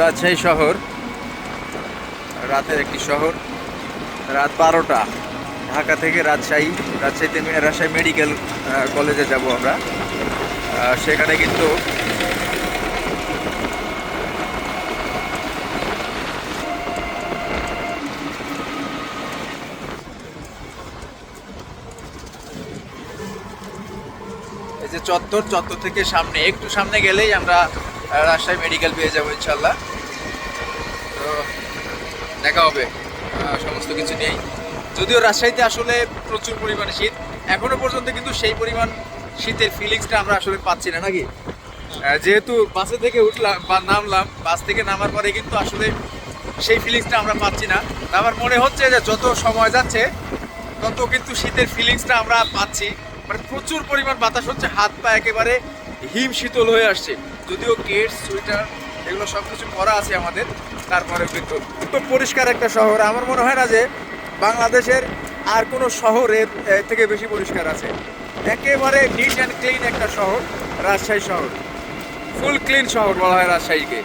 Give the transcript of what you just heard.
রাজশাহী শহর। রাতের একটি শহর। রাত বারোটা। ঢাকা থেকে রাজশাহী, রাজশাহীতে রাজশাহী মেডিকেল কলেজে যাব আমরা। সেখানে কিন্তু এই যে চত্বর চত্বর থেকে সামনে, একটু সামনে গেলেই আমরা রাজশাহী মেডিকেল পেয়ে যাব ইনশাল্লাহ তো দেখা হবে সমস্ত কিছু নিয়েই। যদিও রাজশাহীতে আসলে প্রচুর পরিমাণে শীত, এখনও পর্যন্ত কিন্তু সেই পরিমাণ শীতের ফিলিংসটা আমরা আসলে পাচ্ছি না, নাকি? যেহেতু বাসে থেকে উঠলাম, বা নামলাম, বাস থেকে নামার পরে কিন্তু আসলে সেই ফিলিংসটা আমরা পাচ্ছি না। আমার মনে হচ্ছে যে যত সময় যাচ্ছে, তত কিন্তু শীতের ফিলিংসটা আমরা পাচ্ছি। মানে প্রচুর পরিমাণ বাতাস হচ্ছে হাত পা একেবারে হিম শীতল হয়ে আসছে। যদিও কেট সুইটার এগুলো সব কিছু করা আছে আমাদের, তারপরে কিন্তু খুব পরিষ্কার একটা শহর। আমার মনে হয় না যে বাংলাদেশের আর কোনো শহরের থেকে বেশি পরিষ্কার আছে। একেবারে নিট অ্যান্ড ক্লিন একটা শহর, রাজশাহী শহর। ফুল ক্লিন শহর বলা হয় রাজশাহীকে।